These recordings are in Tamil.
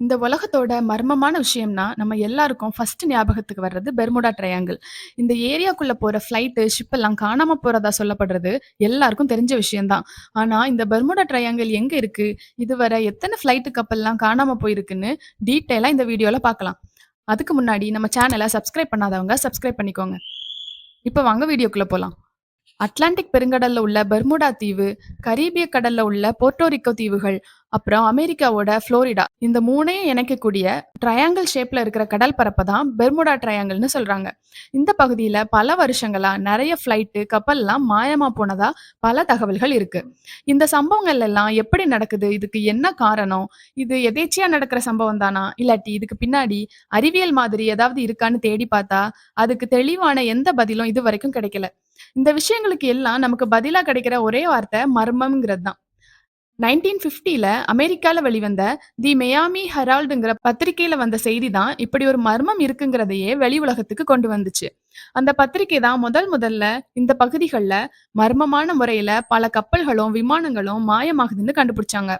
இந்த உலகத்தோட மர்மமான விஷயம்னா, நம்ம எல்லாருக்கும் ஃபர்ஸ்ட் ஞாபகத்துக்கு வர்றது பெர்முடா ட்ரையாங்கிள். இந்த ஏரியாக்குள்ள போற ஃப்ளைட்டு, ஷிப் எல்லாம் காணாம போறதா சொல்லப்படுறது எல்லாருக்கும் தெரிஞ்ச விஷயம்தான் ஆனா, இந்த பெர்முடா ட்ரையாங்கிள் எங்க இருக்கு? இதுவரை எத்தனை ஃப்ளைட்டு, கப்பல்லாம் காணாம போயிருக்குன்னு டீட்டெயிலா இந்த வீடியோல பார்க்கலாம். அதுக்கு முன்னாடி நம்ம சேனலை சப்ஸ்கிரைப் பண்ணாதவங்க சப்ஸ்கிரைப் பண்ணிக்கோங்க. இப்போ வாங்க வீடியோக்குள்ள போலாம். அட்லாண்டிக் பெருங்கடல்ல உள்ள பெர்முடா தீவு, கரீபிய கடல்ல உள்ள போர்ட்டோரிக்கோ தீவுகள், அப்புறம் அமெரிக்காவோட புளோரிடா இந்த மூணையும் இணைக்கக்கூடிய ட்ரையாங்கிள் ஷேப்ல இருக்கிற கடல் பரப்பை தான் பெர்முடா ட்ரையாங்கிள்னு சொல்றாங்க. இந்த பகுதியில பல வருஷங்களா நிறைய ஃப்ளைட்டு, கப்பல்லாம் மாயமா போனதா பல தகவல்கள் இருக்கு. இந்த சம்பவங்கள் எல்லாம் எப்படி நடக்குது? இதுக்கு என்ன காரணம்? இது எதேச்சியா நடக்கிற சம்பவம் தானா? இல்லாட்டி இதுக்கு பின்னாடி அறிவியல் மாதிரி ஏதாவது இருக்கான்னு தேடி பார்த்தா, அதுக்கு தெளிவான எந்த பதிலும் இது வரைக்கும் கிடைக்கல. இந்த விஷயங்களுக்கு எல்லாம் நமக்கு பதிலா கிடைக்கிற ஒரே வார்த்தை மர்மம்ங்கிறது தான். 1950ல அமெரிக்கால வெளிவந்த தி மெயாமி ஹெரால்டுங்கிற பத்திரிகையில வந்த செய்தி தான் இப்படி ஒரு மர்மம் இருக்குங்கிறதையே வெளி உலகத்துக்கு கொண்டு வந்துச்சு. அந்த பத்திரிகை தான் முதல் முதல்ல இந்த பகுதிகள்ல மர்மமான முறையில பல கப்பல்களும், விமானங்களும் மாயமாகுதுன்னு கண்டுபிடிச்சாங்க.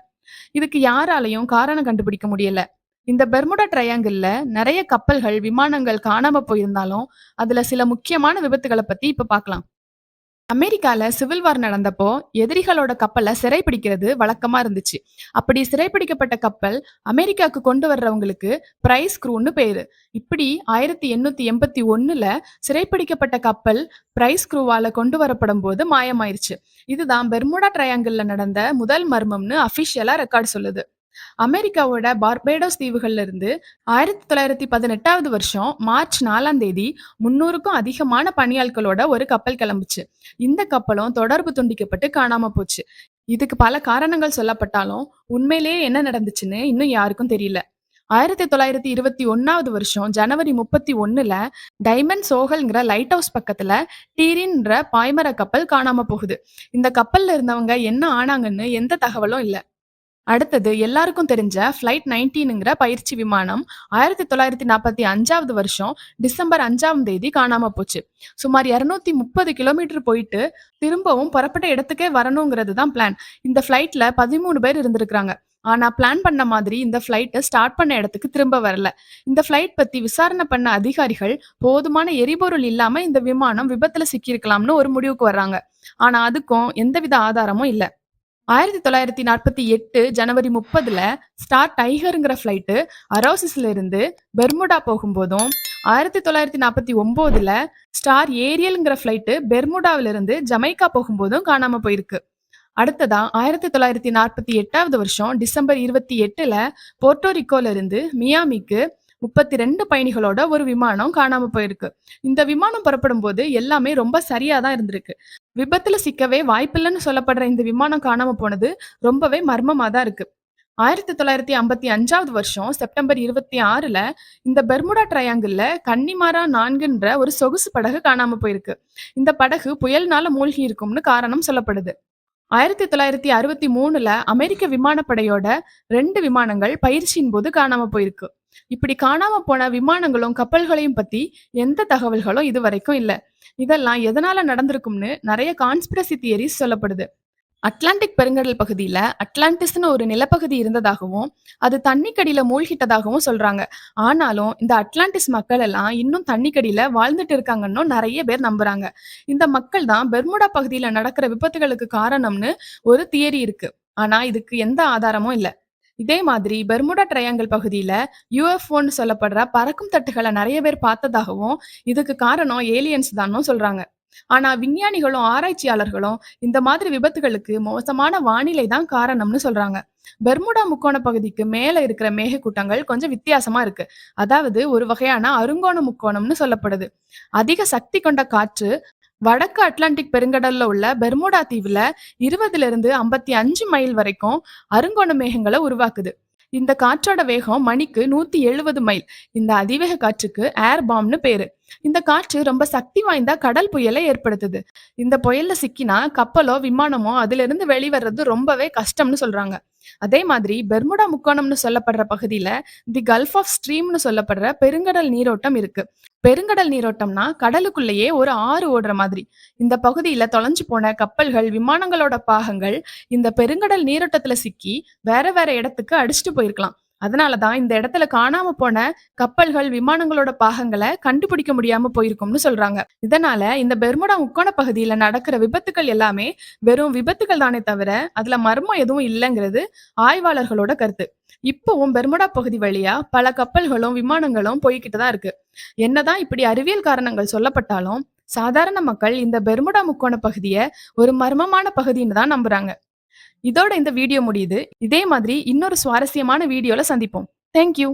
இதுக்கு யாராலயும் காரணம் கண்டுபிடிக்க முடியல. இந்த பெர்முடா ட்ரையாங்கிள்ல நிறைய கப்பல்கள், விமானங்கள் காணாம போயிருந்தாலும், அதுல சில முக்கியமான விபத்துகளை பத்தி இப்ப பார்க்கலாம். அமெரிக்கால சிவில் வார் நடந்தப்போ எதிரிகளோட கப்பலை சிறைப்பிடிக்கிறது வழக்கமா இருந்துச்சு. அப்படி சிறைப்பிடிக்கப்பட்ட கப்பல் அமெரிக்காக்கு கொண்டு வர்றவங்களுக்கு பிரைஸ் க்ரூன்னு பேரு. இப்படி 1881ல சிறைப்பிடிக்கப்பட்ட கப்பல் பிரைஸ் க்ரூவால கொண்டு வரப்படும் போது மாயமாயிருச்சு. இதுதான் பெர்முடா ட்ரையாங்கிள் நடந்த முதல் மர்மம்னு அஃபிஷியலா ரெக்கார்ட் சொல்லுது. அமெரிக்காவோட பார்பேடோஸ் தீவுகள்ல இருந்து 1918வது வருஷம் மார்ச் நாலாம் தேதி 300க்கும் அதிகமான பணியாட்களோட ஒரு கப்பல் கிளம்புச்சு. இந்த கப்பலும் தொடர்பு துண்டிக்கப்பட்டு காணாம போச்சு. இதுக்கு பல காரணங்கள் சொல்லப்பட்டாலும், உண்மையிலேயே என்ன நடந்துச்சுன்னு இன்னும் யாருக்கும் தெரியல. 1921வது வருஷம் ஜனவரி 31ல டைமண்ட் சோகல்ங்கிற லைட் ஹவுஸ் பக்கத்துல டீரின்ற பாய்மர கப்பல் காணாம போகுது. இந்த கப்பல்ல இருந்தவங்க என்ன ஆனாங்கன்னு எந்த தகவலும் இல்ல. அடுத்தது எல்லாருக்கும் தெரிஞ்ச ஃப்ளைட் நைன்டீனுங்கிற பயிற்சி விமானம் 1945வது வருஷம் டிசம்பர் அஞ்சாம் தேதி காணாம போச்சு. சுமார் 230 கிலோமீட்டர் போயிட்டு திரும்பவும் புறப்பட்ட இடத்துக்கே வரணுங்கிறது தான் பிளான். இந்த ஃப்ளைட்ல பதிமூணு பேர் இருந்திருக்கிறாங்க ஆனா பிளான் பண்ண மாதிரி இந்த ஃப்ளைட்டை ஸ்டார்ட் பண்ண இடத்துக்கு திரும்ப வரல. இந்த ஃப்ளைட் பத்தி விசாரணை பண்ண அதிகாரிகள் போதுமான எரிபொருள் இல்லாம இந்த விமானம் விபத்துல சிக்கியிருக்கலாம்னு ஒரு முடிவுக்கு வர்றாங்க. ஆனா அதுக்கும் எந்தவித ஆதாரமும் இல்லை 1948 ஜனவரி 30ல ஸ்டார் டைகர்ங்கிற ஃப்ளைட்டு அரோசிஸ்ல இருந்து பெர்முடா போகும்போதும், 1949ல ஸ்டார் ஏரியல்ங்கிற ஃப்ளைட்டு பெர்முடாவில இருந்து ஜமைக்கா போகும்போதும் காணாம போயிருக்கு. அடுத்ததா 1948வது வருஷம் டிசம்பர் 28ல போர்ட்டோரிக்கோல இருந்து மியாமிக்கு 32 பயணிகளோட ஒரு விமானம் காணாம போயிருக்கு. இந்த விமானம் புறப்படும் போது எல்லாமே ரொம்ப சரியா தான் இருந்திருக்கு. விபத்துல சிக்கவே வாய்ப்பில்லைன்னு சொல்லப்படுற இந்த விமானம் காணாம போனது ரொம்பவே மர்மமா தான் இருக்கு. 1955வது வருஷம் செப்டம்பர் 26ல இந்த பெர்முடா ட்ரையாங்கிள்ல கன்னிமாரா நான்குன்ற ஒரு சொகுசு படகு காணாம போயிருக்கு. இந்த படகு புயல்னால மூழ்கி இருக்கும்னு காரணம் சொல்லப்படுது. 1963ல அமெரிக்க விமானப்படையோட ரெண்டு விமானங்கள் பயிற்சியின் போது காணாம போயிருக்கு. இப்படி காணாம போன விமானங்களும், கப்பல்களையும் பத்தி எந்த தகவல்களும் இதுவரைக்கும் இல்ல. இதெல்லாம் எதனால நடந்திருக்கும்னு நிறைய கான்ஸ்பிரசி தியரிஸ் சொல்லப்படுது. அட்லாண்டிக் பெருங்கடல் பகுதியில அட்லாண்டிஸ்னு ஒரு நிலப்பகுதி இருந்ததாகவும், அது தண்ணிக்கடியில மூழ்கிட்டதாகவும் சொல்றாங்க. ஆனாலும் இந்த அட்லாண்டிஸ் மக்கள் எல்லாம் இன்னும் தண்ணிக்கடியில வாழ்ந்துட்டு இருக்காங்கன்னும் நிறைய பேர் நம்புறாங்க. இந்த மக்கள் தான் பெர்முடா பகுதியில நடக்கிற விபத்துகளுக்கு காரணம்னு ஒரு தியரி இருக்கு. ஆனா இதுக்கு எந்த ஆதாரமும் இல்லை இதே மாதிரி பெர்முடா ட்ரையாங்கிள் பகுதியில யூஎஃப்ஓன்னு சொல்லப்படுற பறக்கும் தட்டுகளை நிறைய பேர் பார்த்ததாகவும், இதுக்கு காரணம் ஏலியன்ஸ் தானும் சொல்றாங்க. ஆனா விஞ்ஞானிகளும், ஆராய்ச்சியாளர்களும் இந்த மாதிரி விபத்துகளுக்கு மோசமான வானிலை தான் காரணம்னு சொல்றாங்க. பெர்முடா முக்கோண பகுதிக்கு மேல இருக்கிற மேகக்கூட்டங்கள் கொஞ்சம் வித்தியாசமா இருக்கு. அதாவது ஒரு வகையான அருங்கோண முக்கோணம்னு சொல்லப்படுது. அதிக சக்தி கொண்ட காற்று வடக்கு அட்லாண்டிக் பெருங்கடல்ல உள்ள பெர்முடா தீவுல 20லிருந்து 55 மைல் வரைக்கும் அருங்கோண மேகங்களை உருவாக்குது. இந்த காற்றோட வேகம் மணிக்கு 170 மைல். இந்த அதிவேக காற்றுக்கு ஏர் பாம்னு பேரு. இந்த காற்று ரொம்ப சக்தி வாய்ந்த கடல் புயலை ஏற்படுத்துது. இந்த புயல்ல சிக்கினா கப்பலோ, விமானமோ அதுல இருந்து வெளிவர்றது ரொம்பவே கஷ்டம்னு சொல்றாங்க. அதே மாதிரி பெர்முடா முக்கோணம்னு சொல்லப்படுற பகுதியில தி கல்ஃப் ஆஃப் ஸ்ட்ரீம்னு சொல்லப்படுற பெருங்கடல் நீரோட்டம் இருக்கு. பெருங்கடல் நீரோட்டம்னா கடலுக்குள்ளேயே ஒரு ஆறு ஓடுற மாதிரி. இந்த பகுதியில தொலைஞ்சு போன கப்பல்கள், விமானங்களோட பாகங்கள் இந்த பெருங்கடல் நீரோட்டத்துல சிக்கி வேற வேற இடத்துக்கு அடிச்சுட்டு போயிருக்கலாம். அதனாலதான் இந்த இடத்துல காணாம போன கப்பல்கள், விமானங்களோட பாகங்களை கண்டுபிடிக்க முடியாம போயிருக்கும்னு சொல்றாங்க. இதனால இந்த பெர்முடா முக்கோண பகுதியில நடக்கிற விபத்துக்கள் எல்லாமே வெறும் விபத்துகள் தானே தவிர, அதுல மர்மம் எதுவும் இல்லைங்கிறது ஆய்வாளர்களோட கருத்து. இப்பவும் பெர்முடா பகுதி வழியா பல கப்பல்களும், விமானங்களும் போய்கிட்டு தான் இருக்கு. என்னதான் இப்படி அறிவியல் காரணங்கள் சொல்லப்பட்டாலும், சாதாரண மக்கள் இந்த பெர்முடா முக்கோண பகுதிய ஒரு மர்மமான பகுதின்னு தான் நம்புறாங்க. இதோட இந்த வீடியோ முடியுது. இதே மாதிரி இன்னொரு சுவாரஸ்யமான வீடியோல சந்திப்போம். Thank you.